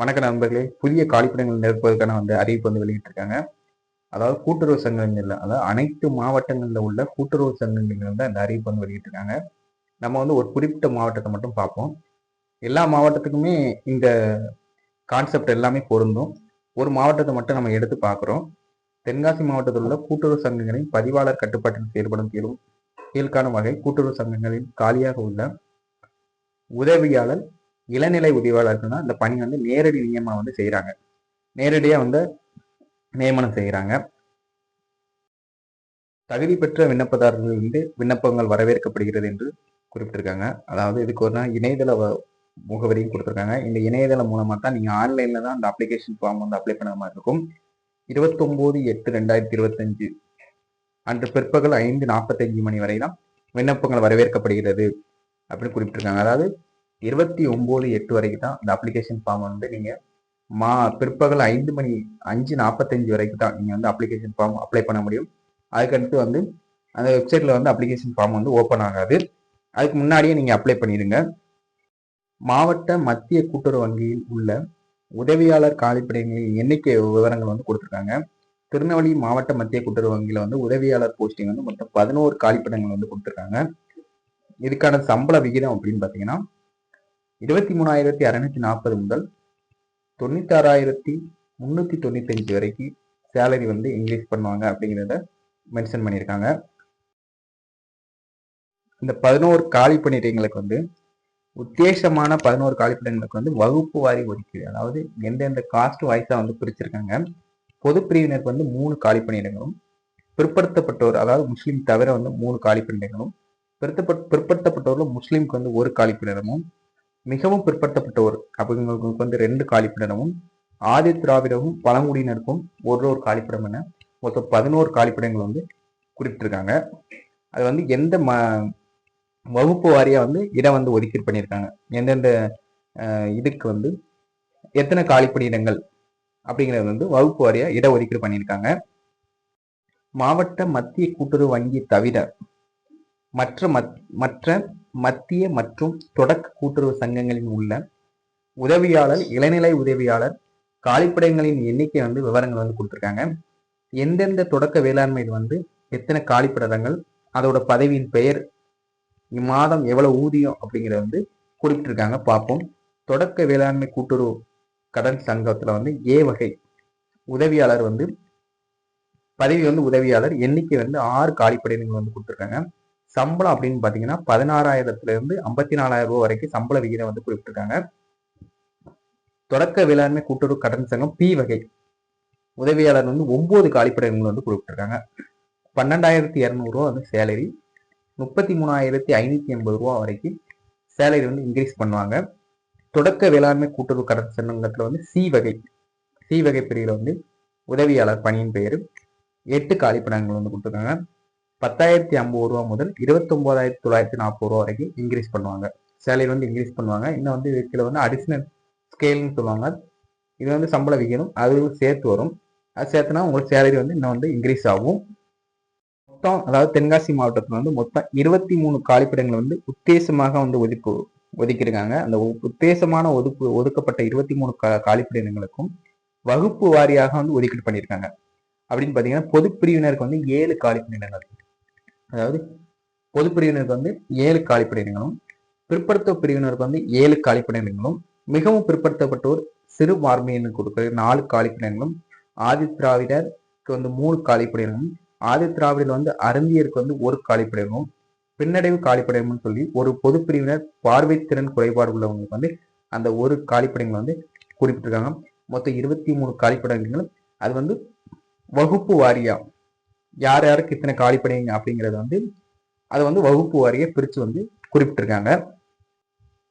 வணக்க நண்பர்களே புதிய காலிப்பிடங்கள் நிரப்புவதற்கான வந்து அறிவிப்பு வந்து வெளியிட்டிருக்காங்க. அதாவது கூட்டுறவு சங்கங்கள் இல்லை அதாவது அனைத்து மாவட்டங்களில் உள்ள கூட்டுறவு சங்கங்கள் வந்து அந்த அறிவிப்பு வந்து வெளியிட்டிருக்காங்க. நம்ம வந்து ஒரு குறிப்பிட்ட மாவட்டத்தை மட்டும் பார்ப்போம். எல்லா மாவட்டத்துக்குமே இந்த கான்செப்ட் எல்லாமே பொருந்தும். ஒரு மாவட்டத்தை மட்டும் நம்ம எடுத்து பார்க்குறோம். தென்காசி மாவட்டத்தில் உள்ள கூட்டுறவு சங்கங்களின் பதிவாளர் கட்டுப்பாட்டில் செயல்படும் கீழும் கீழ்காணும் வகை கூட்டுறவு சங்கங்களில் காலியாக உள்ள உதவியாளர் இளநிலை உதவியாளர்கள்னா இந்த பணி வந்து நேரடி நியமனம் வந்து செய்கிறாங்க நேரடியாக வந்து நியமனம் செய்கிறாங்க தகுதி பெற்ற விண்ணப்பதாரர்கள் வந்து விண்ணப்பங்கள் வரவேற்கப்படுகிறது என்று குறிப்பிட்டிருக்காங்க. அதாவது இதுக்கு ஒரு நாள் இணையதள முகவரியும் கொடுத்துருக்காங்க. இந்த இணையதளம் மூலமாக தான் நீங்கள் ஆன்லைனில் தான் அந்த அப்ளிகேஷன் ஃபார்ம் வந்து அப்ளை பண்ண மாதிரி இருக்கும். இருபத்தொம்போது எட்டு ரெண்டாயிரத்தி இருபத்தஞ்சு அன்று பிற்பகல் ஐந்து நாற்பத்தஞ்சு மணி வரை தான் விண்ணப்பங்கள் வரவேற்கப்படுகிறது அப்படின்னு குறிப்பிட்டிருக்காங்க. அதாவது இருபத்தி ஒம்பது எட்டு வரைக்கும் தான் இந்த அப்ளிகேஷன் ஃபார்ம் வந்து நீங்கள் மா பிற்பகல் ஐந்து மணி அஞ்சு நாற்பத்தஞ்சு வரைக்கும் தான் நீங்கள் வந்து அப்ளிகேஷன் ஃபார்ம் அப்ளை பண்ண முடியும். அதுக்கடுத்து வந்து அந்த வெப்சைட்டில் வந்து அப்ளிகேஷன் ஃபார்ம் வந்து ஓப்பன் ஆகாது. அதுக்கு முன்னாடியே நீங்கள் அப்ளை பண்ணிடுங்க. மாவட்ட மத்திய கூட்டுறவு வங்கியில் உள்ள உதவியாளர் காலிப்படைகளின் எண்ணிக்கை விவரங்கள் வந்து கொடுத்துருக்காங்க. திருநெல்வேலி மாவட்ட மத்திய கூட்டுறவு வங்கியில் வந்து உதவியாளர் போஸ்டிங் வந்து மொத்தம் பதினோரு காலிப்படங்கள் வந்து கொடுத்துருக்காங்க. இதுக்கான சம்பள விகிதம் அப்படின்னு பார்த்தீங்கன்னா இருபத்தி மூணாயிரத்தி அறுநூத்தி நாற்பது முதல் தொண்ணூத்தாறாயிரத்தி முந்நூற்றி தொண்ணூத்தஞ்சு வரைக்கும் சேலரி வந்து இன்க்ரீஸ் பண்ணுவாங்க அப்படிங்கிறத மென்ஷன் பண்ணியிருக்காங்க. இந்த பதினோரு காலி பணியிடங்களுக்கு வந்து உத்தேசமான பதினோரு காலிப்பிடங்களுக்கு வந்து வகுப்பு வாரி ஒதுக்கீடு அதாவது எந்தெந்த காஸ்ட் வாய்ஸாக வந்து பிரிச்சிருக்காங்க. பொது பிரிவினருக்கு வந்து மூணு காலி பணியிடங்களும் பிற்படுத்தப்பட்டோர் அதாவது முஸ்லீம் தவிர வந்து மூணு காலி பணியிடங்களும் பிற்படுத்தப்பட்டோரில் பிற்படுத்தப்பட்டோர்ல முஸ்லீம்க்கு வந்து ஒரு காலி பணியிடமும் மிகவும் பிற்படுத்தப்பட்டோர் அப்படிங்களுக்கு வந்து ரெண்டு காலிப்பிடமும் ஆதி திராவிடமும் பழங்குடியினருக்கும் ஒரு ஒரு காலிப்பிடம் என மொத்தம் பதினோரு காலிப்பிடங்கள் வந்து குறிப்பிட்டிருக்காங்க. அது வந்து எந்த ம வகுப்பு வாரியா வந்து இடம் வந்து ஒதுக்கீடு பண்ணியிருக்காங்க. எந்தெந்த அஹ், இதுக்கு வந்து எத்தனை காலிப்பணியிடங்கள் அப்படிங்கிறது வந்து வகுப்பு வாரியா இட ஒதுக்கீடு பண்ணியிருக்காங்க. மாவட்ட மத்திய கூட்டுறவு வங்கி தவிர மற்ற மத்- மற்ற மத்திய மற்றும் தொடக்க கூட்டுறவு சங்கங்களில் உள்ள உதவியாளர் இளநிலை உதவியாளர் காலிப்படங்களின் எண்ணிக்கை வந்து விவரங்கள் வந்து கொடுத்துருக்காங்க. எந்தெந்த தொடக்க வேளாண்மையில் வந்து எத்தனை காலிப்படங்கள் அதோட பதவியின் பெயர் இம்மாதம் எவ்வளவு ஊதியம் அப்படிங்கிறத வந்து குறிப்பிட்டிருக்காங்க. பார்ப்போம். தொடக்க வேளாண்மை கூட்டுறவு கடன் சங்கத்துல வந்து ஏ வகை உதவியாளர் வந்து பதவி வந்து உதவியாளர் எண்ணிக்கை வந்து ஆறு காலிப்படையினங்கள் வந்து கொடுத்துருக்காங்க. சம்பளம் அப்படின்னு பாத்தீங்கன்னா பதினாறாயிரத்துல இருந்து ஐம்பத்தி நாலாயிரம் ரூபாய் வரைக்கும் சம்பள விகிதம் வந்து குறிப்பிட்டிருக்காங்க. தொடக்க வேளாண்மை கூட்டுறவு கடன் சங்கம் பி வகை. உதவியாளர் வந்து ஒன்பது காலிப்படைகள் வந்து குறிப்பிட்டிருக்காங்க. பன்னெண்டாயிரத்தி இரநூறுவா வந்து சேலரி முப்பத்தி மூணாயிரத்தி ஐநூத்தி எண்பது ரூபா வரைக்கும் சேலரி வந்து இன்க்ரீஸ் பண்ணுவாங்க. தொடக்க வேளாண்மை கூட்டுறவு கடன் சங்கத்துல வந்து சி வகை. சி வகை பிரிவில் வந்து உதவியாளர் பணியின் பெயர். எட்டு காலிப்படங்கள் வந்து கொடுத்துருக்காங்க. பத்தாயிரத்தி ஐம்பது ரூபா முதல் இருபத்தொம்போதாயிரத்தி தொள்ளாயிரத்தி நாற்பது ரூபா வரைக்கும் இன்க்ரீஸ் பண்ணுவாங்க. சேலரி வந்து இன்க்ரீஸ் பண்ணுவாங்க. இன்னும் வந்து இதுல வந்து அடிஷ்னல் ஸ்கேல்னு சொல்லுவாங்க. இது வந்து சம்பள விகிதம் அதுவும் சேர்த்து வரும். அது சேர்த்துனா உங்களுக்கு சேலரி வந்து இன்னும் வந்து இன்க்ரீஸ் ஆகும். மொத்தம் அதாவது தென்காசி மாவட்டத்தில் வந்து மொத்தம் இருபத்தி மூணு காலிப்பிடங்கள் வந்து உத்தேசமாக வந்து ஒதுக்கு ஒதுக்கியிருக்காங்க. அந்த உத்தேசமான ஒதுக்கு ஒதுக்கப்பட்ட இருபத்தி மூணு கா காலிப்பிடங்களுக்கும் வகுப்பு வாரியாக வந்து ஒதுக்கீடு பண்ணியிருக்காங்க. அப்படின்னு பார்த்தீங்கன்னா பொதுப்பிரிவினருக்கு வந்து ஏழு காலிப்பிடங்கள் அதாவது பொது பிரிவினருக்கு வந்து ஏழு காலிப்பிடங்களும் பிற்படுத்த பிரிவினருக்கு வந்து ஏழு காலிப்பிடங்களும் மிகவும் பிற்படுத்தப்பட்டோர் சிறு பார்மையினருக்கு கொடுக்குற நாலு காலிப்பிடங்களும் ஆதி திராவிடருக்கு வந்து மூணு காலிப்பிடங்களும் ஆதி திராவிடர் வந்து அருந்தியருக்கு வந்து ஒரு காலிப்படையமும் பின்னடைவு காலிப்படையம்னு சொல்லி ஒரு பொது பிரிவினர் பார்வைத்திறன் குறைபாடு உள்ளவங்களுக்கு வந்து அந்த ஒரு காலிப்படைங்களை வந்து குறிப்பிட்டிருக்காங்க. மொத்தம் இருபத்தி மூணு காலிப்படங்களும் அது வந்து வகுப்பு வாரியா யார் யாருக்கு இத்தனை காலிப்படைங்க அப்படிங்கறது வந்து அதை வந்து வகுப்பு வாரியை பிரித்து வந்து குறிப்பிட்டிருக்காங்க.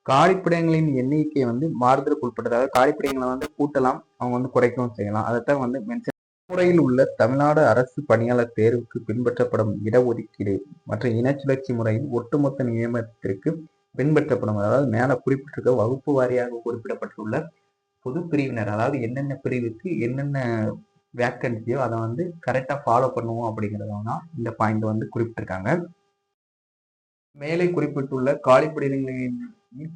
காலிப்படையங்களின் எண்ணிக்கை வந்து மாறுதலுக்கு உட்பட்டது. அதாவது வந்து கூட்டலாம் அவங்க வந்து குறைக்கவும் செய்யலாம். அதைத்தான் வந்து மென்ஷன் முறையில் உள்ள தமிழ்நாடு அரசு பணியாளர் தேர்வுக்கு பின்பற்றப்படும் இடஒதுக்கீடு மற்றும் இனச்சுழற்சி முறையில் ஒட்டுமொத்த நியமனத்திற்கு பின்பற்றப்படும். அதாவது மேலே குறிப்பிட்டிருக்க வகுப்பு வாரியாக குறிப்பிடப்பட்டுள்ள பொது பிரிவினர் அதாவது என்னென்ன பிரிவுக்கு என்னென்ன வேக்கன்சியோ அதை வந்து கரெக்டாக ஃபாலோ பண்ணுவோம் அப்படிங்கிறதான் இந்த பாயிண்ட் வந்து குறிப்பிட்டிருக்காங்க. மேலே குறிப்பிட்டுள்ள காலிப்படைகளின்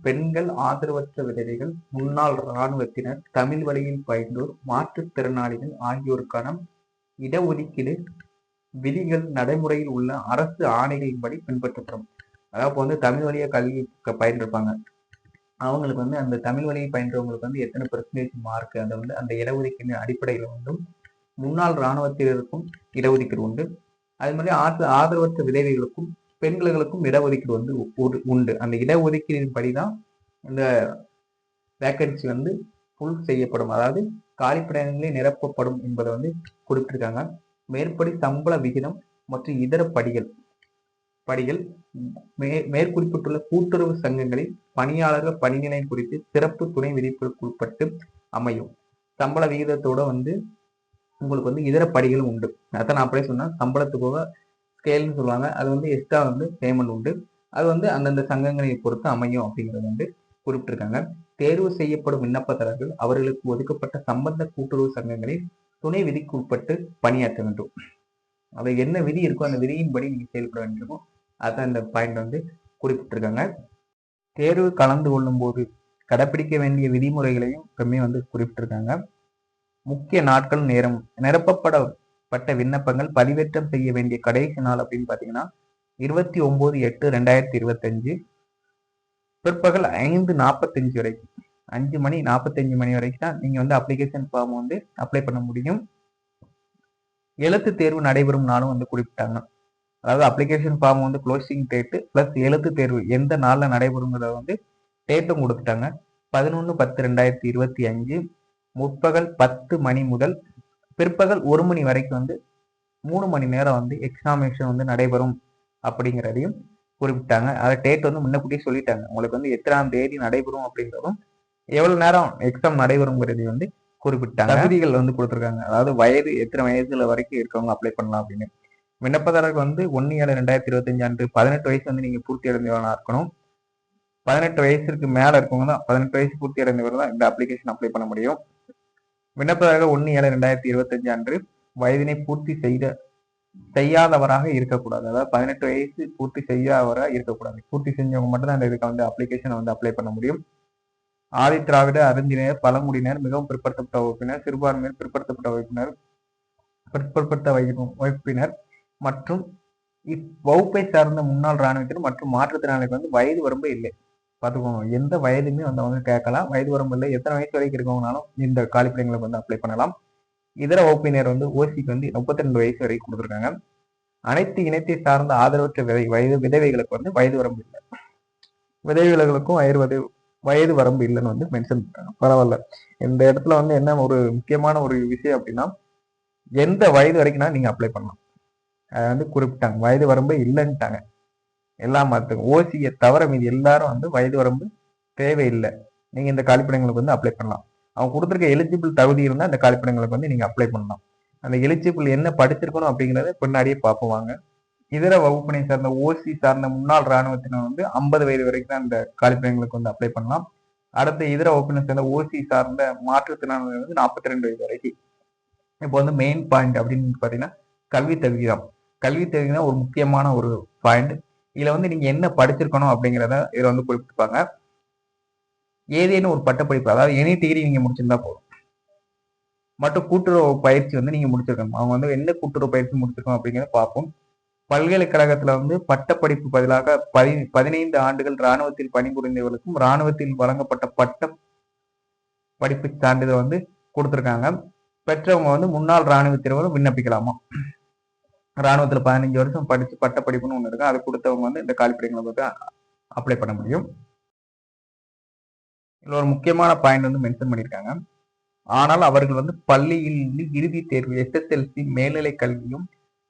பெண்கள் ஆதரவற்ற விதவைகள் முன்னாள் இராணுவத்தினர் தமிழ் வழியில் பயின்றோர் மாற்றுத்திறனாளிகள் ஆகியோருக்கான இடஒதுக்கீடு விதிகள் நடைமுறையில் உள்ள அரசு ஆணைகளின்படி பின்பற்றப்படும். அதாவது இப்போ வந்து தமிழ் வழியை கல்வி பயின்றிருப்பாங்க. அவங்களுக்கு வந்து அந்த தமிழ் வழியை பயின்றவங்களுக்கு வந்து எத்தனை பெர்சன்டேஜ் மார்க் அதை வந்து அந்த இடஒதுக்கீடு அடிப்படையில் வந்து முன்னாள் இராணுவத்தினருக்கும் இடஒதுக்கீடு உண்டு. அது மாதிரி ஆற்று ஆதரவற்ற விதவைகளுக்கும் பெண்களுக்கும் இடஒதுக்கீடு வந்து உண்டு. அந்த இடஒதுக்கீடின் படிதான் இந்த வேக்கன்சி வந்து ஃபுல் செய்யப்படும். அதாவது காலிப்படங்களே நிரப்பப்படும் என்பதை வந்து கொடுத்துருக்காங்க. மேற்படி சம்பள விகிதம் மற்றும் இதர படிகள் படிகள் மே மேற்குறிப்பிட்டுள்ள கூட்டுறவு சங்கங்களில் பணியாளர்கள் பணிநிலை குறித்து சிறப்பு துணை விதிப்புகளுக்கு உட்பட்டு அமையும். சம்பள விகிதத்தோட வந்து உங்களுக்கு வந்து இதர படிகளும் உண்டு. அதான் நான் அப்படியே சொன்னேன். சம்பளத்துக்காக ஸ்கேல்னு சொல்லுவாங்க. அது வந்து எக்ஸ்ட்ரா வந்து பேமெண்ட் உண்டு. அது வந்து அந்தந்த சங்கங்களை பொறுத்து அமையும் அப்படிங்கிறது வந்து குறிப்பிட்டிருக்காங்க. தேர்வு செய்யப்படும் விண்ணப்பதாரர்கள் அவர்களுக்கு ஒதுக்கப்பட்ட சம்பந்த கூட்டுறவு சங்கங்களில் துணை விதிக்கு உட்பட்டு பணியாற்ற வேண்டும். அது என்ன விதி இருக்கோ அந்த விதியின்படி நீங்கள் செயல்பட வேண்டுமோ அதான் இந்த பாயிண்ட் வந்து குறிப்பிட்டிருக்காங்க. தேர்வு கலந்து கொள்ளும் போது கடைப்பிடிக்க வேண்டிய விதிமுறைகளையும் எப்பவுமே வந்து குறிப்பிட்டிருக்காங்க. முக்கிய நாட்கள் நேரம் நிரப்பப்படப்பட்ட விண்ணப்பங்கள் பதிவேற்றம் செய்ய வேண்டிய கடைசி நாள் அப்படின்னு பார்த்தீங்கன்னா இருபத்தி ஒன்பது எட்டு ரெண்டாயிரத்தி இருபத்தஞ்சு. பிற்பகல் ஐந்து நாற்பத்தஞ்சு வரைக்கும். அஞ்சு மணி நாற்பத்தஞ்சு மணி வரைக்கும் தான் நீங்கள் வந்து அப்ளிகேஷன் ஃபார்ம் வந்து அப்ளை பண்ண முடியும். எழுத்து தேர்வு நடைபெறும் நாளும் வந்து குறிப்பிட்டாங்க. அதாவது அப்ளிகேஷன் ஃபார்ம் வந்து க்ளோசிங் டேட்டு ப்ளஸ் எழுத்து தேர்வு எந்த நாளில் நடைபெறுங்கிறத வந்து டேட்டும் கொடுத்துட்டாங்க. பதினொன்று பத்து ரெண்டாயிரத்தி இருபத்தி அஞ்சு. முற்பகல் பத்து மணி முதல் பிற்பகல் ஒரு மணி வரைக்கும் வந்து மூணு மணி நேரம் வந்து எக்ஸாமினேஷன் வந்து நடைபெறும் அப்படிங்கிறதையும் குறிப்பிட்டாங்க. அதை டேட் வந்து முன்னக்கூட்டியே சொல்லிட்டாங்க. உங்களுக்கு வந்து எத்தனாம் தேதி நடைபெறும் அப்படிங்கிறதும் எவ்வளவு நேரம் எக்ஸாம் நடைபெறுங்கிறதையும் வந்து குறிப்பிட்டாங்க. தகுதிகள் வந்து கொடுத்துருக்காங்க. அதாவது வயது எத்தனை வயதுல வரைக்கும் இருக்கவங்க அப்ளை பண்ணலாம் அப்படின்னு. விண்ணப்பதாரர்கள் வந்து ஒன்னு ஏழு ரெண்டாயிரத்தி இருபத்தஞ்சு அன்று பதினெட்டு வயசு வந்து நீங்க பூர்த்தி அடைந்தவனா இருக்கணும். பதினெட்டு வயசுக்கு மேல இருக்கவங்க தான் பதினெட்டு வயசு பூர்த்தி அடைந்தவர் தான் இந்த அப்ளிகேஷன் அப்ளை பண்ண முடியும். விண்ணப்பதாரர்கள் ஒன்று ஏழு ரெண்டாயிரத்தி இருபத்தஞ்சு அன்று வயதினை பூர்த்தி செய்த செய்யாதவராக இருக்கக்கூடாது. அதாவது பதினெட்டு வயசு பூர்த்தி செய்யாதவராக இருக்கக்கூடாது. பூர்த்தி செஞ்சவங்க மட்டும் தான் இதுக்கு வந்து அப்ளிகேஷனை வந்து அப்ளை பண்ண முடியும். ஆதி திராவிட அறிஞர் பழங்குடியினர் மிகவும் பிற்படுத்தப்பட்ட வகுப்பினர் சிறுபான்மையினர் பிற்படுத்தப்பட்ட வகுப்பினர் பிற்படுத்தப்பட்ட வகுப்பினர் மற்றும் இவ்வகுப்பை சார்ந்த முன்னாள் இராணுவத்தினர் மற்றும் மாற்றுத்திறனாளிகள் வந்து வயது வரம்பு இல்லை. பார்த்துக்கோங்க. எந்த வயதுமே வந்து அவங்க கேட்கலாம். வயது வரம்பில்லை எத்தனை வயசு வரைக்கும் இருக்கவங்கனாலும் இந்த காலிப்படைங்களுக்கு வந்து அப்ளை பண்ணலாம். இதர வகுப்பினர் வந்து ஓசிக்கு வந்து முப்பத்தி ரெண்டு வயசு வரைக்கும் கொடுத்துருக்காங்க. அனைத்து இனத்தை சார்ந்த ஆதரவற்ற விதை வயது விதவைகளுக்கு வந்து வயது வரம்பு இல்லை. விதவைகளுக்கும் வயது வயது வயது வரம்பு இல்லைன்னு வந்து மென்ஷன் பண்ணுறாங்க பரவாயில்ல. இந்த இடத்துல வந்து என்ன ஒரு முக்கியமான ஒரு விஷயம் அப்படின்னா எந்த வயது வரைக்கும்னா நீங்க அப்ளை பண்ணலாம். அதை வந்து குறிப்பிட்டாங்க. வயது வரம்பு இல்லைன்ட்டாங்க. எல்லாம் மதத்துக்கும் ஓசியை தவிர மீது எல்லாரும் வந்து வயது வரம்பு தேவையில்லை. நீங்கள் இந்த காலிப்படங்களுக்கு வந்து அப்ளை பண்ணலாம். அவங்க கொடுத்துருக்க எலிஜிபிள் தகுதி இருந்தால் அந்த காலிப்படங்களுக்கு வந்து நீங்கள் அப்ளை பண்ணலாம். அந்த எலிஜிபிள் என்ன படிச்சிருக்கணும் அப்படிங்கிறத பின்னாடியே பார்ப்புவாங்க இதர வகுப்பினை சார்ந்த ஓசி சார்ந்த முன்னாள் இராணுவத்தினர் வந்து ஐம்பது வயது வரைக்கும் தான் இந்த காலிப்பிடங்களுக்கு வந்து அப்ளை பண்ணலாம். அடுத்த இதர வகுப்பினை சேர்ந்த ஓசி சார்ந்த மாற்றுத்திறனாளர்கள் வந்து நாற்பத்தி ரெண்டு வயது வரைக்கும். இப்போ வந்து மெயின் பாயிண்ட் அப்படின்னு பார்த்தீங்கன்னா கல்வி தகுதி தான் கல்வி தகுதி தான் ஒரு முக்கியமான ஒரு பாயிண்ட் இதுல வந்து நீங்க என்ன படிச்சிருக்கணும் அப்படிங்கிறத இதுல வந்து குறிப்பிட்டிருப்பாங்க ஏதேனும் ஒரு பட்டப்படிப்பு அதாவது எனி டிகிரி நீங்க முடிச்சிருந்தா போதும். மற்றும் கூட்டுறவு பயிற்சி வந்து நீங்க முடிச்சிருக்கணும். அவங்க வந்து என்ன கூட்டுறவு பயிற்சி முடிச்சிருக்கோம் அப்படிங்கிறத பார்ப்போம். பல்கலைக்கழகத்துல வந்து பட்டப்படிப்பு பதிலாக பதி பதினைந்து ஆண்டுகள் இராணுவத்தில் பணிபுரிந்தவர்களுக்கும் இராணுவத்தில் வழங்கப்பட்ட பட்டம் படிப்பு சான்றிதழ் வந்து கொடுத்துருக்காங்க. பெற்றவங்க வந்து முன்னாள் இராணுவத்தினரும் விண்ணப்பிக்கலாமா? ராணுவத்தில் பதினஞ்சு வருஷம் படிச்சு பட்ட படிப்புன்னு ஒண்ணு இருக்கு. அது கொடுத்தவங்க வந்து இந்த காலிப்படைகளை வந்து அப்ளை பண்ண முடியும். இதுல ஒரு முக்கியமான பாயிண்ட் வந்து மென்ஷன் பண்ணியிருக்காங்க. ஆனால் அவர்கள் வந்து பள்ளியில் இருந்து இறுதி தேர்வு எஸ்எஸ்எல்சி மேல்நிலை கல்வியும்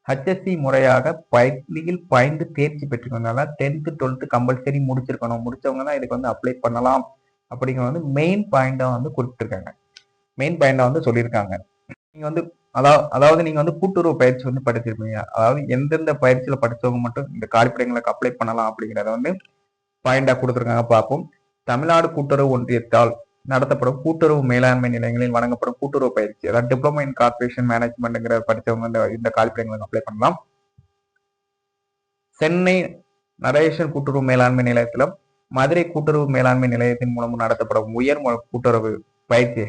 ஹச்எஸ்சி முறையாக பள்ளியில் பயின்று தேர்ச்சி பெற்றிருக்கனால டென்த்து டுவெல்த்து கம்பல்சரி முடிச்சிருக்கணும். முடிச்சவங்க தான் இதுக்கு வந்து அப்ளை பண்ணலாம். அப்படிங்கிற வந்து மெயின் பாயிண்டா வந்து குறிப்பிட்டிருக்காங்க. மெயின் பாயிண்டா வந்து சொல்லியிருக்காங்க. நீங்க வந்து அதாவது அதாவது நீங்க வந்து கூட்டுறவு பயிற்சி வந்து படிச்சிருப்பீங்க அதாவது எந்தெந்த பயிற்சியில படிச்சவங்க மட்டும் இந்த காலிப்படைங்களுக்கு அப்ளை பண்ணலாம் அப்படிங்கிறத வந்து பாயிண்டா கொடுத்துருக்காங்க பார்ப்போம். தமிழ்நாடு கூட்டுறவு ஒன்றியத்தால் நடத்தப்படும் கூட்டுறவு மேலாண்மை நிலையங்களில் வழங்கப்படும் கூட்டுறவு பயிற்சி அதாவது டிப்ளமோ இன் கார்பரேஷன் மேனேஜ்மெண்ட்ங்கிற படித்தவங்க இந்த இந்த காலிப்படைங்களுக்கு அப்ளை பண்ணலாம். சென்னை நடேசன் கூட்டுறவு மேலாண்மை நிலையத்தில் மதுரை கூட்டுறவு மேலாண்மை நிலையத்தின் மூலம் நடத்தப்படும் உயர் கூட்டுறவு பயிற்சி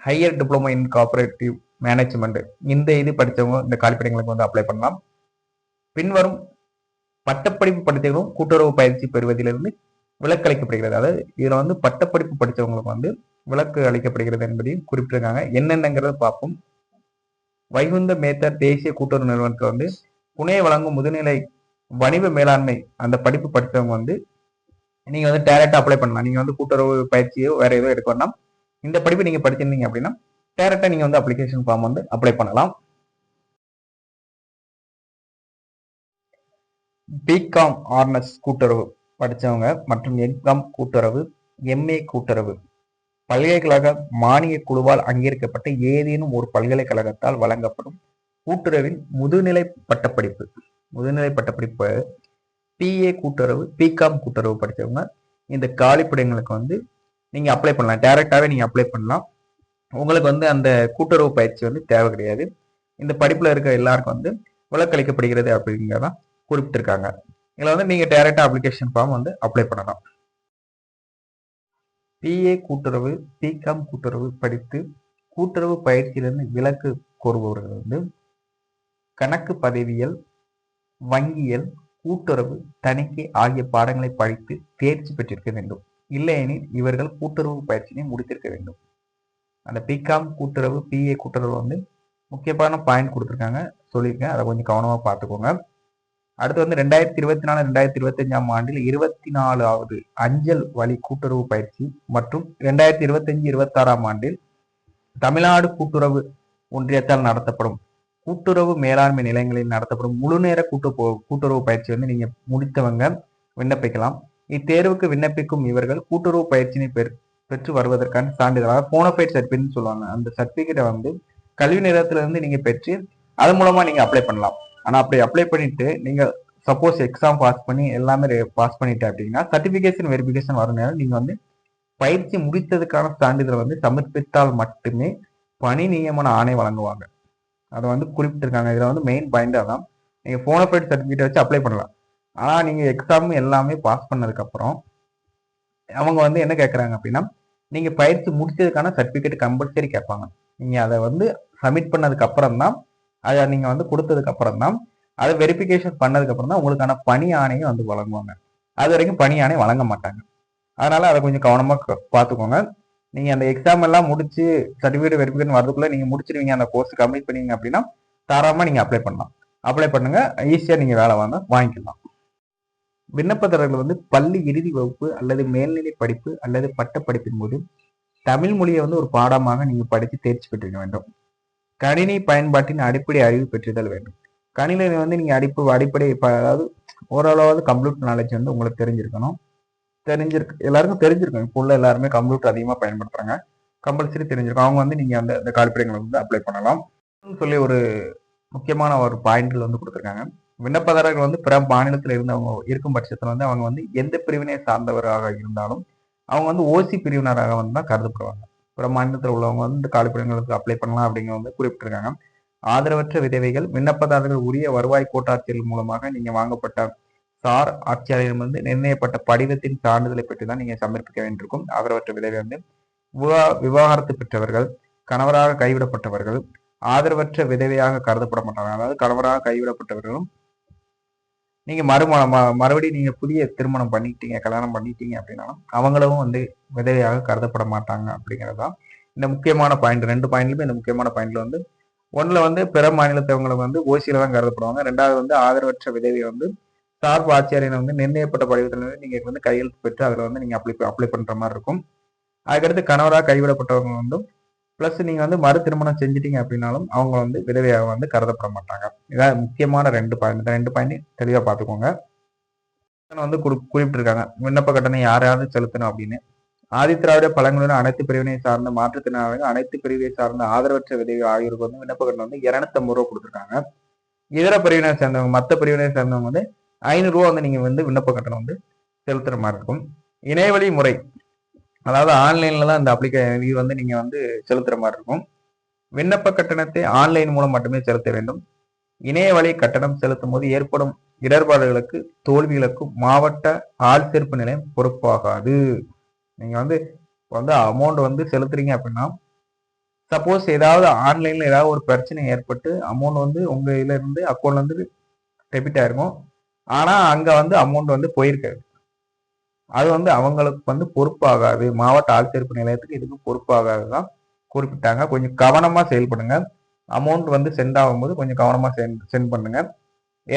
higher diploma in cooperative management இந்த இது படித்தவங்க இந்த காலிப்படைங்களுக்கு வந்து அப்ளை பண்ணலாம். பின்வரும் பட்டப்படிப்பு படித்தவங்களும் கூட்டுறவு பயிற்சி பெறுவதிலிருந்து விலக்கு அளிக்கப்படுகிறது அதாவது இதில் வந்து பட்டப்படிப்பு படித்தவங்களுக்கு வந்து விலக்கு அளிக்கப்படுகிறது என்பதையும் குறிப்பிட்டிருக்காங்க. என்னென்னங்கிறத பார்ப்போம். வைகுந்த மேத்தர் தேசிய கூட்டுறவு நிறுவனத்தில் வந்து புனே வழங்கும் முதுநிலை வணிக மேலாண்மை அந்த படிப்பு படித்தவங்க வந்து நீங்கள் வந்து டேரக்டாக அப்ளை பண்ணலாம். நீங்கள் வந்து கூட்டுறவு பயிற்சியோ வேறு ஏதோ எடுக்க வேண்டாம். இந்த படிப்பு நீங்கள் படிச்சிருந்தீங்க அப்படின்னா டேரெக்டாக நீங்கள் வந்து அப்ளிகேஷன் ஃபார்ம் வந்து அப்ளை பண்ணலாம். பிகாம் ஆர்னஸ் கூட்டுறவு படித்தவங்க மற்றும் எம்காம் கூட்டுறவு எம்ஏ கூட்டுறவு. பல்கலைக்கழக மானிய குழுவால் அங்கீகரிக்கப்பட்ட ஏதேனும் ஒரு பல்கலைக்கழகத்தால் வழங்கப்படும் கூட்டுறவின் முதுநிலை பட்டப்படிப்பு. முதுநிலை பட்டப்படிப்பு பிஏ கூட்டுறவு பிகாம் கூட்டுறவு படித்தவங்க இந்த காலிப்பிடங்களுக்கு வந்து நீங்கள் அப்ளை பண்ணலாம். டைரக்டாவே நீங்கள் அப்ளை பண்ணலாம். உங்களுக்கு வந்து அந்த கூட்டுறவு பயிற்சி வந்து தேவை கிடையாது. இந்த படிப்பில் இருக்க எல்லாருக்கும் வந்து விலக்களிக்கப்படுகிறது அப்படிங்கிறதான் குறிப்பிட்டிருக்காங்க. இதில் வந்து நீங்கள் டைரெக்டாக அப்ளிகேஷன் ஃபார்ம் வந்து அப்ளை பண்ணலாம். பிஏ கூட்டுறவு பிகாம் கூட்டுறவு படித்து கூட்டுறவு பயிற்சியிலிருந்து விலக்கு கோருபவர்கள் வந்து கணக்கு பதவியல் வங்கியல் கூட்டுறவு தணிக்கை ஆகிய பாடங்களை படித்து தேர்ச்சி பெற்றிருக்க வேண்டும். இல்லையெனில் இவர்கள் கூட்டுறவு பயிற்சியினை முடித்திருக்க வேண்டும். அந்த பிகாம் கூட்டுறவு பிஏ கூட்டுறவு வந்து முக்கியமான பாயிண்ட் கொடுத்துருக்காங்க. சொல்லியிருக்கேன். அதை கொஞ்சம் கவனமா பார்த்துக்கோங்க. அடுத்து வந்து ரெண்டாயிரத்தி இருபத்தி நாலு ரெண்டாயிரத்தி இருபத்தஞ்சாம் ஆண்டில் இருபத்தி நாலாவது அஞ்சல் வழி கூட்டுறவு பயிற்சி மற்றும் ரெண்டாயிரத்தி இருபத்தஞ்சு இருபத்தாறாம் ஆண்டில் தமிழ்நாடு கூட்டுறவு ஒன்றியத்தால் நடத்தப்படும் கூட்டுறவு மேலாண்மை நிலையங்களில் நடத்தப்படும் முழுநேர கூட்டு கூட்டுறவு பயிற்சி வந்து நீங்கள் முடித்தவங்க விண்ணப்பிக்கலாம். இத்தேர்வுக்கு விண்ணப்பிக்கும் இவர்கள் கூட்டுறவு பயிற்சியினை பெற் பெற்று வருவதற்கான சான்றிதழாக போனஃபைட் சர்டிஃபிகேட்னு சொல்லுவாங்க. அந்த சர்டிஃபிகேட்டை வந்து கல்வி நிலையத்துல இருந்து பெற்று அது மூலமாக நீங்கள் அப்ளை பண்ணலாம். ஆனால் அப்படி அப்ளை பண்ணிட்டு நீங்கள் சப்போஸ் எக்ஸாம் பாஸ் பண்ணி எல்லாமே பாஸ் பண்ணிட்டு அப்படின்னா சர்டிஃபிகேஷன் வெரிஃபிகேஷன் வரும் நேரம் நீங்கள் வந்து பயிற்சி முடித்ததுக்கான சான்றிதழ் வந்து சமர்ப்பித்தால் மட்டுமே பணி நியமன ஆணை வழங்குவாங்க. அதை வந்து குறிப்பிட்டிருக்காங்க. இதில் வந்து மெயின் பாயிண்டாக தான் நீங்கள் போனோஃபைட் சர்டிஃபிகேட் வச்சு அப்ளை பண்ணலாம். ஆனால் நீங்கள் எக்ஸாம் எல்லாமே பாஸ் பண்ணதுக்கப்புறம் அவங்க வந்து என்ன கேட்குறாங்க அப்படின்னா நீங்கள் பயிற்சி முடிச்சதுக்கான சர்டிஃபிகேட் கம்பல்சரி கேட்பாங்க. நீங்கள் அதை வந்து சப்மிட் பண்ணதுக்கு அப்புறம் தான் அதை நீங்கள் வந்து கொடுத்ததுக்கு அப்புறம் தான் அதை வெரிஃபிகேஷன் பண்ணதுக்கு அப்புறம் தான் உங்களுக்கான பணி ஆணையும் வந்து வழங்குவாங்க. அது வரைக்கும் பணி ஆணை வழங்க மாட்டாங்க. அதனால அதை கொஞ்சம் கவனமாக பார்த்துக்கோங்க. நீங்கள் அந்த எக்ஸாம் எல்லாம் முடிச்சு சர்டிஃபிகேட் வெரிஃபிகேஷன் வரதுக்குள்ளே நீங்கள் முடிச்சிருவீங்க அந்த கோர்ஸ் கம்ப்ளீட் பண்ணீங்க அப்படின்னா தாராளமாக நீங்கள் அப்ளை பண்ணலாம். அப்ளை பண்ணுங்கள் ஈஸியாக நீங்கள் வேலை வாங்க வாங்கிக்கலாம். விண்ணப்பதாரர்கள் வந்து பள்ளி இறுதி வகுப்பு அல்லது மேல்நிலை படிப்பு அல்லது பட்டப்படிப்பின் போது தமிழ் மொழியை வந்து ஒரு பாடமாக நீங்கள் படித்து தேர்ச்சி பெற்றிட வேண்டும். கணினி பயன்பாட்டின் அடிப்படை அறிவு பெற்றுதல் வேண்டும். கணினி வந்து நீங்கள் அடிப்பு அடிப்படை அதாவது ஓரளவாவது கம்ப்யூட்டர் நாலேஜ் வந்து உங்களுக்கு தெரிஞ்சிருக்கணும். தெரிஞ்சிருக்கு எல்லாருக்கும் தெரிஞ்சிருக்கும் இப்போ உள்ள எல்லாருமே கம்ப்யூட்டர் அதிகமாக பயன்படுத்துகிறாங்க கம்பல்சரி தெரிஞ்சிருக்கும். அவங்க வந்து நீங்கள் அந்த அந்த காலிப்பிடங்களை வந்து அப்ளை பண்ணலாம். சொல்லி ஒரு முக்கியமான ஒரு பாயிண்ட்ல வந்து கொடுத்துருக்காங்க. விண்ணப்பதாரர்கள் வந்து பிற மாநிலத்தில் இருந்தவங்க இருக்கும் பட்சத்தில் வந்து அவங்க வந்து எந்த பிரிவினை சார்ந்தவராக இருந்தாலும் அவங்க வந்து ஓசி பிரிவினராக வந்து தான் கருதப்படுவாங்க. பிற மாநிலத்தில் உள்ளவங்க வந்து காலிப்பிடங்களுக்கு அப்ளை பண்ணலாம் அப்படிங்க வந்து குறிப்பிட்டிருக்காங்க. ஆதரவற்ற விதவைகள் விண்ணப்பதாரர்கள் உரிய வருவாய் கோட்டாட்சியர் மூலமாக நீங்கள் வாங்கப்பட்ட சார் ஆட்சியாளரிடமிருந்து நிர்ணயப்பட்ட படிவத்தின் சான்றிதழை பெற்று தான் நீங்கள் சமர்ப்பிக்க வேண்டியிருக்கும். ஆதரவற்ற விதவை வந்து விவா- விவாகரத்து பெற்றவர்கள் கணவராக கைவிடப்பட்டவர்கள் ஆதரவற்ற விதவையாக கருதப்பட மாட்டார்கள் அதாவது கணவராக கைவிடப்பட்டவர்களும் நீங்க மறும ம- மறுபடியும் நீங்க புதிய திருமணம் பண்ணிட்டீங்க கல்யாணம் பண்ணிட்டீங்க அப்படின்னாலும் அவங்களும் வந்து விதவையாக கருதப்பட மாட்டாங்க அப்படிங்கறதுதான் இந்த முக்கியமான பாயிண்ட் ரெண்டு பாயிண்ட்லுமே இந்த முக்கியமான பாயிண்ட்ல வந்து ஒன்றில் வந்து பிற மாநிலத்தவங்களை வந்து ஓசியில தான் கருதப்படுவாங்க. ரெண்டாவது வந்து ஆதரவற்ற விதவியை வந்து சார்பு ஆட்சியரின் வந்து நிர்ணயப்பட்ட படிவத்தில் வந்து நீங்க வந்து கையெழுத்து பெற்று அதில் வந்து நீங்க அப்ளை அப்ளை பண்ற மாதிரி இருக்கும். அதுக்கடுத்து கணவராக கைவிடப்பட்டவங்க வந்து ப்ளஸ் நீங்க வந்து மறு திருமணம் செஞ்சிட்டீங்க அப்படின்னாலும் அவங்க வந்து விதவையாக வந்து கருதப்பட மாட்டாங்க. இதான் முக்கியமான ரெண்டு பாயிண்ட் ரெண்டு பாயிண்ட் தெளிவாக பார்த்துக்கோங்க. வந்து குறி- குறிப்பிட்டிருக்காங்க. விண்ணப்ப கட்டணம் யாரையாவது செலுத்தணும் அப்படின்னு. ஆதித்திராவிட பழங்களுடன் அனைத்து பிரிவினை சார்ந்த மாற்றுத்திறனாளிகள் அனைத்து பிரிவினை சார்ந்த ஆதரவற்ற விதவை ஆகியோருக்கு வந்து விண்ணப்ப கட்டணம் வந்து இரநூத்தம்பது ரூபா கொடுத்துருக்காங்க. இதர பிரிவினை சேர்ந்தவங்க மற்ற பிரிவினை சேர்ந்தவங்க வந்து ஐநூறு ரூபா வந்து நீங்க வந்து விண்ணப்ப கட்டணம் வந்து செலுத்துற மாதிரி இருக்கும். இணையவழி முறை. அதாவது ஆன்லைன்ல தான் இந்த அப்ளிகே இது வந்து நீங்க வந்து செலுத்துற மாதிரி இருக்கும். விண்ணப்ப கட்டணத்தை ஆன்லைன் மூலம் மட்டுமே செலுத்த வேண்டும். இணைய வழி கட்டணம் செலுத்தும் போது ஏற்படும் இடர்பாடுகளுக்கு தோல்விகளுக்கும் மாவட்ட ஆள்சேர்ப்பு நிலையம் பொறுப்பாகாது. நீங்க வந்து வந்து அமௌண்ட் வந்து செலுத்துறீங்க அப்படின்னா சப்போஸ் ஏதாவது ஆன்லைன்ல ஏதாவது ஒரு பிரச்சனை ஏற்பட்டு அமௌண்ட் வந்து உங்க இதுல இருந்து அக்கௌண்ட்ல இருந்து டெபிட் ஆயிருக்கும். ஆனா அங்க வந்து அமௌண்ட் வந்து போயிருக்காது. அது வந்து அவங்களுக்கு வந்து பொறுப்பாகாது. மாவட்ட ஆட்சேர்ப்பு நிலையத்துக்கு இதுக்கு பொறுப்பாகாது தான் குறிப்பிட்டாங்க. கொஞ்சம் கவனமாக செயல்படுங்க. அமௌண்ட் வந்து சென்ட் ஆகும்போது கொஞ்சம் கவனமாக சென்ட் சென்ட் பண்ணுங்க.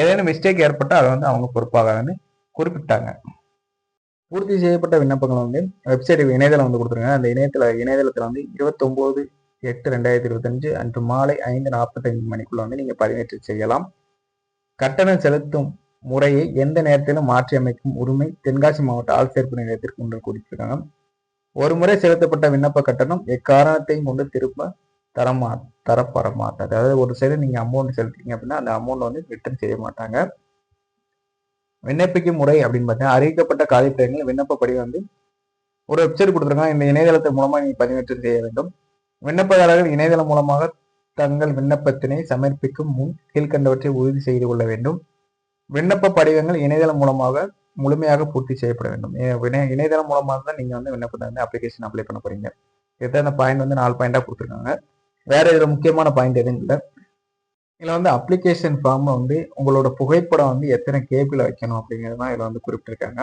ஏதேனும் மிஸ்டேக் ஏற்பட்டால் அதை வந்து அவங்க பொறுப்பாகாதுன்னு குறிப்பிட்டாங்க. பூர்த்தி செய்யப்பட்ட விண்ணப்பங்கள் வந்து வெப்சைட் இணையதளம் வந்து கொடுத்துருங்க. அந்த இணையத்தில் இணையதளத்தில் வந்து இருபத்தொம்போது எட்டு ரெண்டாயிரத்தி இருபத்தஞ்சு அன்று மாலை ஐந்து நாற்பத்தைந்து மணிக்குள்ள வந்து நீங்கள் பதிவேற்றம் செய்யலாம். கட்டணம் செலுத்தும் முறையை எந்த நேரத்திலும் மாற்றி அமைக்கும் உரிமை தென்காசி மாவட்ட ஆள்சேர்ப்பு நிலையத்திற்கு ஒன்று கொடுத்திருக்காங்க. ஒரு முறை செலுத்தப்பட்ட விண்ணப்ப கட்டணம் எக்காரணத்தையும் கொண்டு திரும்ப தரமா தரப்பட மாட்டாது அதாவது ஒரு சைடு நீங்க அமௌண்ட் செலுத்திங்க அப்படின்னா அந்த அமௌண்ட் வந்து ரிட்டர்ன் செய்ய மாட்டாங்க. விண்ணப்பிக்கும் முறை அப்படின்னு பார்த்தீங்கன்னா அறிவிக்கப்பட்ட காலிப்படைகள் விண்ணப்பப்படி வந்து ஒரு வெப்சைட் கொடுத்துருக்காங்க. இந்த இணையதளத்தின் மூலமா நீங்க பதிவேற்றம் செய்ய வேண்டும். விண்ணப்பதாரர்கள் இணையதளம் மூலமாக தங்கள் விண்ணப்பத்தினை சமர்ப்பிக்கும் முன் கீழ்கண்டவற்றை உறுதி செய்து கொள்ள வேண்டும். விண்ணப்ப படிவங்கள் இணையதளம் மூலமாக முழுமையாக பூர்த்தி செய்யப்பட வேண்டும். இணையதளம் மூலமாக தான் நீங்கள் வந்து விண்ணப்பத்தை வந்து அப்ளிகேஷன் அப்ளை பண்ண போறீங்க. எத்தனை பாயிண்ட் வந்து நாலு பாயிண்டாக கொடுத்துருக்காங்க. வேற இதில் முக்கியமான பாயிண்ட் எதுவும் இல்லை. இதில் வந்து அப்ளிகேஷன் ஃபார்ம் வந்து உங்களோட புகைப்படம் வந்து எத்தனை கேபியில் வைக்கணும் அப்படிங்கிறது தான் இதில் வந்து குறிப்பிட்டிருக்காங்க.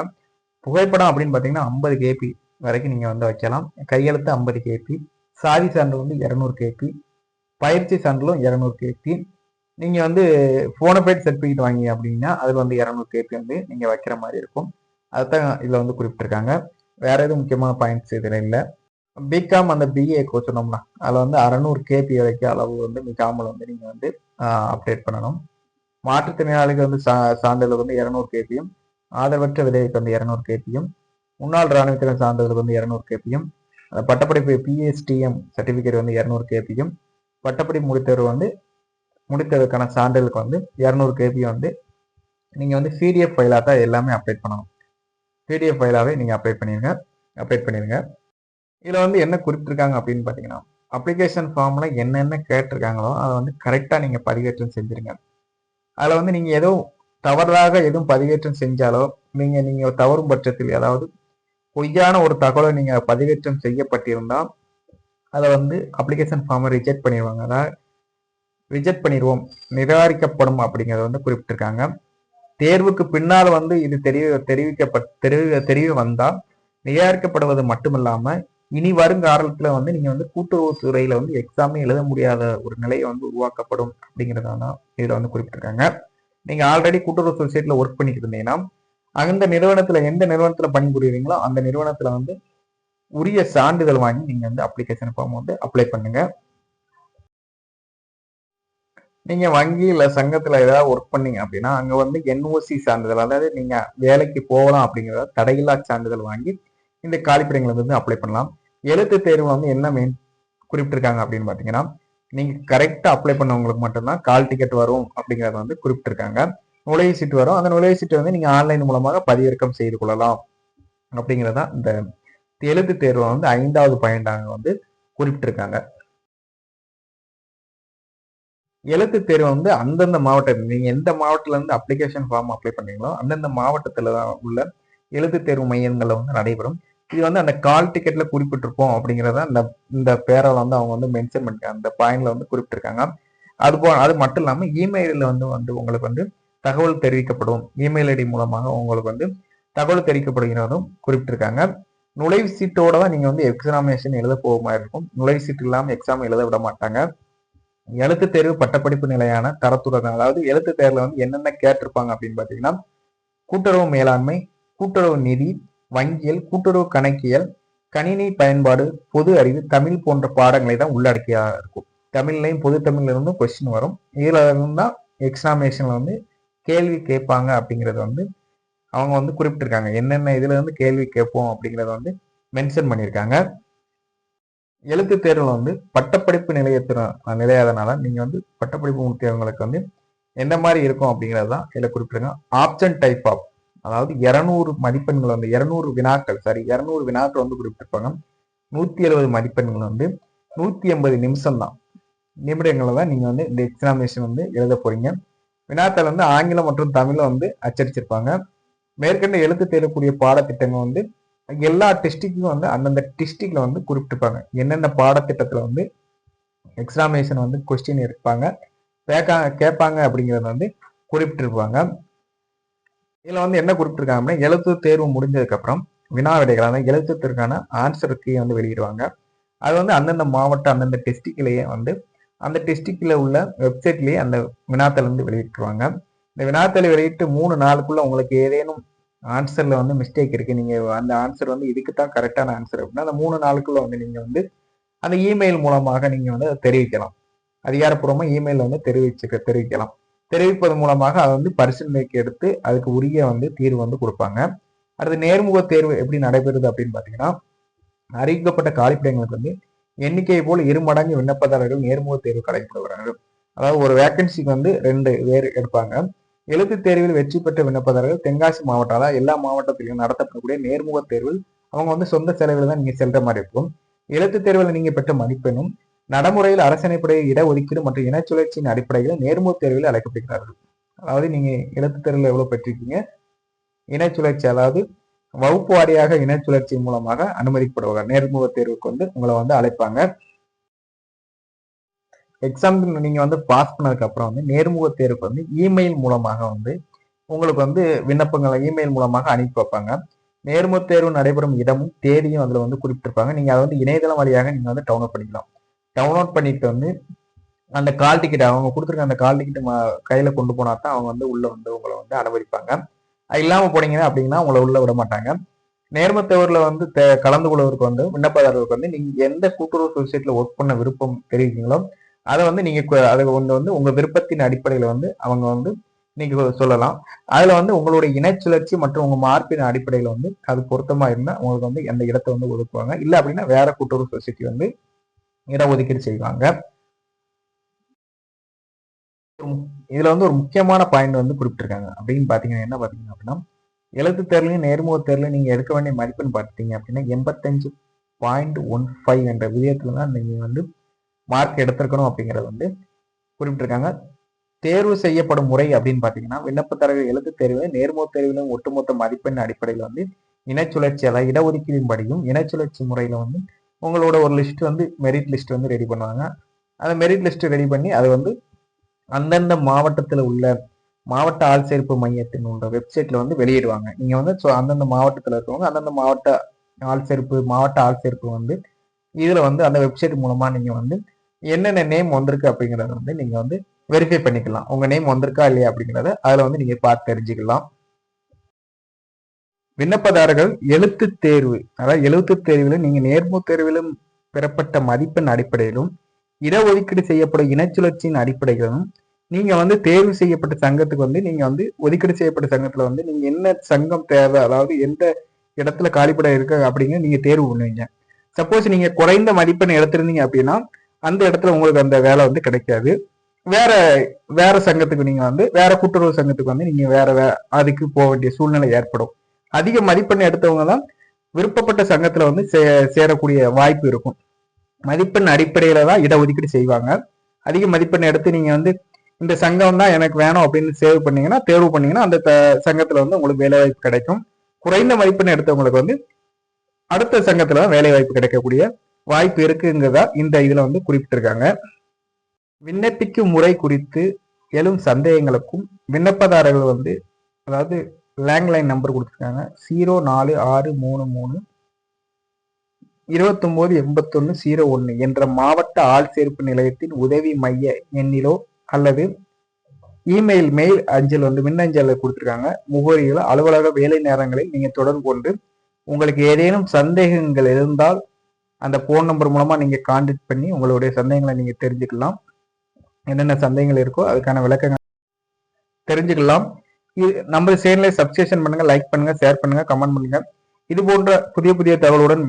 புகைப்படம் அப்படின்னு பார்த்தீங்கன்னா ஐம்பது கேபி வரைக்கும் நீங்கள் வந்து வைக்கலாம். கையெழுத்து ஐம்பது கேபி சாதி சான்று வந்து இரநூறு கேபி பயிற்சி சான்றிலும் இரநூறு கேபி நீங்க வந்து போனபைட் சர்டிபிகேட் வாங்கி அப்படின்னா அதுல வந்து இரநூறு கேபி வந்து நீங்க வைக்கிற மாதிரி இருக்கும். அதுதான் இதுல வந்து குறிப்பிட்டிருக்காங்க. வேற எதுவும் முக்கியமான பாயிண்ட்ஸ் இதுல இல்லை. பிகாம் அந்த பிஏ சொன்னோம்னா அதில் வந்து அறநூறு கேபி வரைக்கும் அளவு வந்து பிகாமில் வந்து நீங்கள் வந்து அப்டேட் பண்ணணும். மாற்றுத்திறனாளிகள் வந்து சா சான்றிதழ் வந்து இரநூறு கேபியும் ஆதரவற்ற விதைக்கு வந்து இரநூறு கேபியும் முன்னாள் இராணுவத்தினர் சான்றிதழ் வந்து இரநூறு கேபியும் பட்டப்படிப்பு பிஎஸ்டிஎம் சர்டிஃபிகேட் வந்து இரநூறு கேபியும் பட்டப்படி முடித்தவர் வந்து முடித்ததுக்கான சான்றிதழுக்கு வந்து இரநூறு கேபி வந்து நீங்கள் வந்து பிடிஎஃப் ஃபைலாக தான் எல்லாமே அப்டேட் பண்ணணும். பிடிஎஃப் ஃபைலாகவே நீங்கள் அப்டேட் பண்ணிடுங்க அப்டேட் பண்ணிடுங்க இதில் வந்து என்ன குறிப்பிட்டிருக்காங்க அப்படின்னு பார்த்தீங்கன்னா அப்ளிகேஷன் ஃபார்மில் என்னென்ன கேட்டிருக்காங்களோ அதை வந்து கரெக்டாக நீங்கள் பதிவேற்றம் செஞ்சுருங்க. அதில் வந்து நீங்கள் எதுவும் தவறாக எதுவும் பதிவேற்றம் செஞ்சாலோ நீங்கள் நீங்கள் தவறும் பட்சத்தில் அதாவது பொய்யான ஒரு தகவலை நீங்கள் பதிவேற்றம் செய்யப்பட்டிருந்தால் அதை வந்து அப்ளிகேஷன் ஃபார்மை ரிஜெக்ட் பண்ணிடுவாங்க. அதாவது ரிஜெக்ட் பண்ணிடுவோம் நிராகரிக்கப்படும் அப்படிங்கிறத வந்து குறிப்பிட்டிருக்காங்க. தேர்வுக்கு பின்னால் வந்து இது தெரிய தெரிவிக்கப்பட் தெரிய தெரிய வந்தால் நிராகரிக்கப்படுவது மட்டுமில்லாம இனி வருங்காலத்தில் வந்து நீங்கள் வந்து கூட்டுறவுத்துறையில் வந்து எக்ஸாமே எழுத முடியாத ஒரு நிலையை வந்து உருவாக்கப்படும் அப்படிங்கிறத தான் வந்து குறிப்பிட்டிருக்காங்க. நீங்கள் ஆல்ரெடி கூட்டுறவு சொசைட்டியில் ஒர்க் பண்ணிட்டு இருந்தீங்கன்னா அந்த நிறுவனத்தில் எந்த நிறுவனத்தில் பணிபுரியுறீங்களோ அந்த நிறுவனத்தில் வந்து உரிய சான்றிதழ் வாங்கி நீங்கள் வந்து அப்ளிகேஷன் ஃபார்ம் வந்து அப்ளை பண்ணுங்கள் நீங்க வங்கியில சங்கத்துல ஏதாவது ஒர்க் பண்ணீங்க அப்படின்னா அங்க வந்து என்ஓசி சான்றிதழ் அதாவது நீங்க வேலைக்கு போகலாம் அப்படிங்கிறத தடையில்லா சான்றிதழ் வாங்கி இந்த காலிப்படைங்களை வந்து அப்ளை பண்ணலாம். எழுத்து தேர்வு வந்து என்ன மெயின் குறிப்பிட்டிருக்காங்க அப்படின்னு பாத்தீங்கன்னா நீங்க கரெக்டா அப்ளை பண்ணவங்களுக்கு மட்டும்தான் கால் டிக்கெட் வரும் அப்படிங்கறத வந்து குறிப்பிட்டிருக்காங்க. நுழைவு சீட்டு வரும். அந்த நுழைவு சீட்டு வந்து நீங்க ஆன்லைன் மூலமாக பதிவிறக்கம் செய்து கொள்ளலாம். அப்படிங்கிறதா இந்த எழுத்து தேர்வை வந்து ஐந்தாவது பாயிண்டாக வந்து குறிப்பிட்டிருக்காங்க. எழுத்து தேர்வு வந்து அந்தந்த மாவட்டம் நீங்க எந்த மாவட்டத்துல இருந்து அப்ளிகேஷன் ஃபார்ம் அப்ளை பண்றீங்களோ அந்தந்த மாவட்டத்துல உள்ள எழுத்து தேர்வு மையங்கள்ல வந்து நடைபெறும். இது வந்து அந்த கால் டிக்கெட்ல குறிப்பிட்டிருப்போம் அப்படிங்கிறத அந்த இந்த பேரால வந்து அவங்க வந்து மென்ஷன் பண்ணிருக்காங்க அந்த பாயிண்ட்ல வந்து குறிப்பிட்டிருக்காங்க. அது போ அது மட்டும் இல்லாம இமெயிலில் வந்து வந்து உங்களுக்கு வந்து தகவல் தெரிவிக்கப்படும். இமெயில் ஐடி மூலமாக உங்களுக்கு வந்து தகவல் தெரிவிக்கப்படுகிறதும் குறிப்பிட்டிருக்காங்க. நுழைவு சீட்டோட தான் நீங்க வந்து எக்ஸாமினேஷன் எழுத போக மாதிரி இருக்கும். நுழைவு சீட்டு இல்லாமல் எக்ஸாம் எழுத விட மாட்டாங்க. எழுத்து தேர்வு பட்டப்படிப்பு நிலையான தரத்துடன் அதாவது எழுத்து தேர்வில் வந்து என்னென்ன கேட்டிருப்பாங்க அப்படின்னு பார்த்தீங்கன்னா கூட்டுறவு மேலாண்மை கூட்டுறவு நிதி வங்கியல் கூட்டுறவு கணக்கியல் கணினி பயன்பாடு பொது அறிவு தமிழ் போன்ற பாடங்களை தான் உள்ளடக்கியாக இருக்கும். தமிழ்லையும் பொது தமிழ்ல கொஸ்டின் வரும். இதில் தான் எக்ஸாமினேஷனில் வந்து கேள்வி கேட்பாங்க அப்படிங்கிறது வந்து அவங்க வந்து குறிப்பிட்டிருக்காங்க. என்னென்ன இதுல இருந்து கேள்வி கேட்போம் அப்படிங்கிறத வந்து மென்ஷன் பண்ணியிருக்காங்க. எழுத்து தேர்வில் வந்து பட்டப்படிப்பு நிலையத்தின நிலையாதனால நீங்கள் வந்து பட்டப்படிப்பு முடித்தவங்களுக்கு வந்து எந்த மாதிரி இருக்கும் அப்படிங்கிறது தான் இதில் குறிப்பிடுங்க. ஆப்ஷன் டைப் ஆஃப் அதாவது இரநூறு மதிப்பெண்கள் வந்து இரநூறு வினாக்கள் சாரி இரநூறு வினாக்கள் வந்து குறிப்பிட்டிருப்பாங்க. நூற்றி எழுபது மதிப்பெண்கள் வந்து நூற்றி எண்பது நிமிஷம் தான். நிமிடங்களில் தான் நீங்கள் வந்து இந்த எக்ஸாமினேஷன் வந்து எழுத போகிறீங்க வினாத்தாள் வந்து ஆங்கிலம் மற்றும் தமிழை வந்து அச்சடிச்சிருப்பாங்க. மேற்கண்ட எழுத்து தேடக்கூடிய பாடத்திட்டங்கள் வந்து எல்லா டிஸ்ட்ரிக்டும் வந்து அந்தந்த டிஸ்ட்ரிக்ட்ல வந்து குறிப்பிட்டிருப்பாங்க என்னென்ன பாடத்திட்டத்தில் வந்து எக்ஸாமினேஷன் வந்து கொஸ்டின் இருப்பாங்க கேட்கா கேட்பாங்க அப்படிங்கிறத வந்து குறிப்பிட்டிருப்பாங்க. இதில் வந்து என்ன குறிப்பிட்டிருக்காங்க அப்படின்னா எழுத்து தேர்வு முடிஞ்சதுக்கு அப்புறம் வினா விடைகளான அதாவது எழுத்துத்திற்கான ஆன்சருக்கு வந்து வெளியிடுவாங்க. அது வந்து அந்தந்த மாவட்டம் அந்தந்த டிஸ்ட்ரிக்ட்லேயே வந்து அந்த டிஸ்ட்ரிக்ட்ல உள்ள வெப்சைட்லேயே அந்த வினாத்தல் வந்து வெளியிட்டுருவாங்க. இந்த வினாத்தலை வெளியிட்டு மூணு நாளுக்குள்ள உங்களுக்கு ஏதேனும் ஆன்சர்ல வந்து மிஸ்டேக் இருக்கு. நீங்க அந்த ஆன்சர் வந்து இதுக்கு தான் கரெக்டான ஆன்சர் அப்படின்னா அந்த மூணு நாளுக்குள்ள வந்து நீங்க வந்து அந்த இமெயில் மூலமாக நீங்க வந்து அதை தெரிவிக்கலாம். அதிகாரப்பூர்வமா இமெயில் வந்து தெரிவிச்சுக்க தெரிவிக்கலாம். தெரிவிப்பது மூலமாக அதை வந்து பரிசீலனைக்கு எடுத்து அதுக்கு உரிய வந்து தீர்வு வந்து கொடுப்பாங்க. அடுத்து நேர்முக தேர்வு எப்படி நடைபெறுது அப்படின்னு பாத்தீங்கன்னா அறிவிக்கப்பட்ட காலிப்பிடங்களுக்கு வந்து எண்ணிக்கையை போல் இரு மடங்கு விண்ணப்பதாரர்கள் நேர்முக தேர்வு கடைபிடிக்கிறார்கள் அதாவது ஒரு வேக்கன்சிக்கு வந்து ரெண்டு பேர் எடுப்பாங்க. எழுத்து தேர்வில் வெற்றி பெற்ற விண்ணப்பதாரர்கள் தென்காசி மாவட்டம் எல்லா மாவட்டத்திலும் நடத்தப்படக்கூடிய நேர்முக தேர்வில் அவங்க வந்து சொந்த செலவில் தான் நீங்க செல்ற மாதிரி இருக்கும். எழுத்து தேர்வில் நீங்க பெற்ற மதிப்பெண்ணும் நடைமுறையில் அரசணைப்படை இடஒதுக்கீடு மற்றும் இனச்சுழற்சியின் அடிப்படையில் நேர்முக தேர்வில் அழைக்கப்படுகிறார்கள். அதாவது நீங்க எழுத்து தேர்வில் எவ்வளவு பெற்றிருக்கீங்க? இனச்சுழற்சி அதாவது வகுப்பு வாரியாக இனச்சுழற்சி மூலமாக அனுமதிக்கப்படுவாங்க நேர்முக தேர்வுக்கு வந்து உங்களை வந்து அழைப்பாங்க. எக்ஸாம் நீங்கள் வந்து பாஸ் பண்ணதுக்கப்புறம் வந்து நேர்முக தேர்வுக்கு வந்து இமெயில் மூலமாக வந்து உங்களுக்கு வந்து விண்ணப்பங்களை இமெயில் மூலமாக அனுப்பி வைப்பாங்க. நேர்முக தேர்வு நடைபெறும் இடமும் தேதியும் அதில் வந்து குறிப்பிட்டிருப்பாங்க. நீங்கள் அதை வந்து இணையதளம் வழியாக நீங்கள் வந்து டவுன்லோட் பண்ணிக்கலாம். டவுன்லோட் பண்ணிட்டு வந்து அந்த கால் டிக்கெட் அவங்க கொடுத்துருக்க அந்த கால் டிக்கெட் கையில் கொண்டு போனால் தான் அவங்க வந்து உள்ளே வந்து உங்களை வந்து அனுமதிப்பாங்க. அது இல்லாமல் போனீங்கன்னா அப்படின்னா உங்களை உள்ளே விட மாட்டாங்க. நேர்ம தேர்வுல வந்து கலந்து கொள்வதற்கு வந்து விண்ணப்பதாரருக்கு வந்து நீங்கள் எந்த கூட்டுறவு சொசைட்டியில் ஒர்க் பண்ண விருப்பம் தெரிவிக்கீங்களோ அதை வந்து நீங்கள் அதை ஒன்று வந்து உங்கள் விருப்பத்தின் அடிப்படையில் வந்து அவங்க வந்து நீங்கள் சொல்லலாம். அதில் வந்து உங்களுடைய இனச்சுழற்சி மற்றும் உங்கள் மார்பின் அடிப்படையில் வந்து அது பொருத்தமாக இருந்தால் உங்களுக்கு வந்து அந்த இடத்த வந்து ஒதுக்குவாங்க. இல்லை அப்படின்னா வேற கூட்டுறவு சொசைட்டி வந்து இடஒதுக்கீடு செய்வாங்க. இதில் வந்து ஒரு முக்கியமான பாயிண்ட் வந்து குறிப்பிட்டிருக்காங்க. அப்படின்னு பார்த்தீங்கன்னா என்ன பார்த்தீங்க அப்படின்னா எழுத்து தேர்லையும் நேர்முக தேர்லையும் நீங்கள் எடுக்க வேண்டிய மதிப்பெண் பார்த்தீங்க அப்படின்னா எண்பத்தஞ்சு பாயிண்ட் ஒன் ஃபைவ் என்ற விதத்தில் தான் நீங்கள் வந்து மார்க் எடுத்திருக்கணும் அப்படிங்கிறது வந்து குறிப்பிட்டிருக்காங்க. தேர்வு செய்யப்படும் முறை அப்படின்னு பார்த்தீங்கன்னா விண்ணப்பத்தாரர்கள் எழுத்து தேர்வு நேர்முக தேர்விலும் ஒட்டுமொத்த மதிப்பெண் அடிப்படையில் வந்து இனச்சுழற்சி அதாவது இடஒதுக்கீடின்படியும் இனச்சுழற்சி முறையில் வந்து உங்களோட ஒரு லிஸ்ட் வந்து மெரிட் லிஸ்ட் வந்து ரெடி பண்ணுவாங்க. அந்த மெரிட் லிஸ்ட் ரெடி பண்ணி அது வந்து அந்தந்த மாவட்டத்தில் உள்ள மாவட்ட ஆள் சேர்ப்பு மையத்தின் உள்ள வெப்சைட்ல வந்து வெளியிடுவாங்க. நீங்க வந்து அந்தந்த மாவட்டத்தில் இருக்கவங்க அந்தந்த மாவட்ட ஆள் சேர்ப்பு மாவட்ட ஆள் சேர்ப்பு வந்து இதுல வந்து அந்த வெப்சைட் மூலமா நீங்க வந்து என்னென்ன நேம் வந்திருக்கு அப்படிங்கறத வந்து நீங்க வந்து வெரிஃபை பண்ணிக்கலாம். உங்க நேம் வந்திருக்கா இல்லையா அப்படிங்கிறத அதுல வந்து நீங்க பார்த்து தெரிஞ்சுக்கலாம். விண்ணப்பதாரர்கள் எழுத்து தேர்வு அதாவது எழுத்து தேர்விலும் நீங்க நேர்மு தேர்விலும் பெறப்பட்ட மதிப்பெண் அடிப்படையிலும் இடஒதுக்கீடு செய்யப்படும் இனச்சுழற்சியின் அடிப்படையிலும் நீங்க வந்து தேர்வு செய்யப்பட்ட சங்கத்துக்கு வந்து நீங்க வந்து ஒதுக்கீடு செய்யப்பட்ட சங்கத்துல வந்து நீங்க என்ன சங்கம் தேவை அதாவது எந்த இடத்துல காலிப்பட இருக்கு அப்படிங்கிற நீங்க தேர்வு பண்ணுவீங்க. சப்போஸ் நீங்க குறைந்த மதிப்பெண் எடுத்திருந்தீங்க அப்படின்னா அந்த இடத்துல உங்களுக்கு அந்த வேலை வந்து கிடைக்காது. வேற வேற சங்கத்துக்கு நீங்க வந்து வேற கூட்டுறவு சங்கத்துக்கு வந்து நீங்க வேற அதுக்கு போக வேண்டிய சூழ்நிலை ஏற்படும். அதிக மதிப்பெண் எடுத்தவங்க தான் விருப்பப்பட்ட சங்கத்துல வந்து சே சேரக்கூடிய வாய்ப்பு இருக்கும். மதிப்பெண் அடிப்படையில தான் இடஒதுக்கீடு செய்வாங்க. அதிக மதிப்பெண் எடுத்து நீங்க வந்து இந்த சங்கம் தான் எனக்கு வேணும் அப்படின்னு சேவ் பண்ணீங்கன்னா தேர்வு பண்ணீங்கன்னா அந்த சங்கத்துல வந்து உங்களுக்கு வேலை வாய்ப்பு கிடைக்கும். குறைந்த மதிப்பெண் எடுத்தவங்களுக்கு வந்து அடுத்த சங்கத்துல தான் வேலை வாய்ப்பு கிடைக்கக்கூடிய வாய்ப்பு இருக்குங்கிறதா இந்த இதில் வந்து குறிப்பிட்டிருக்காங்க. விண்ணப்பிக்கும் முறை குறித்து எழும் சந்தேகங்களுக்கும் விண்ணப்பதாரர்கள் வந்து அதாவது லேண்ட்லைன் நம்பர் கொடுத்துருக்காங்க. ஜீரோ நாலு ஆறு மூணு மூணு இருபத்தொம்போது எண்பத்தொன்னு ஜீரோ ஒன்று என்ற மாவட்ட ஆள் சேர்ப்பு நிலையத்தின் உதவி மைய எண்ணிலோ அல்லது இமெயில் மெயில் அஞ்சல் வந்து மின்னஞ்சலில் கொடுத்துருக்காங்க. முகவரிகளை அலுவலக வேலை நேரங்களில் நீங்கள் தொடர்பு கொண்டு உங்களுக்கு ஏதேனும் சந்தேகங்கள் இருந்தால் அந்த போன் நம்பர் மூலமா நீங்க கான்டாக்ட் பண்ணி உங்களுடைய சந்தேகங்களை நீங்க தெரிஞ்சுக்கலாம். என்னென்ன சந்தேகங்கள் இருக்கோ அதுக்கான விளக்கங்கள் தெரிஞ்சுக்கலாம். நம்ம சேனலை சப்ஸ்கிரிப்ஷன் பண்ணுங்க லைக் பண்ணுங்க ஷேர் பண்ணுங்க கமெண்ட் பண்ணுங்க. இது போன்ற புதிய புதிய தகவலுடன்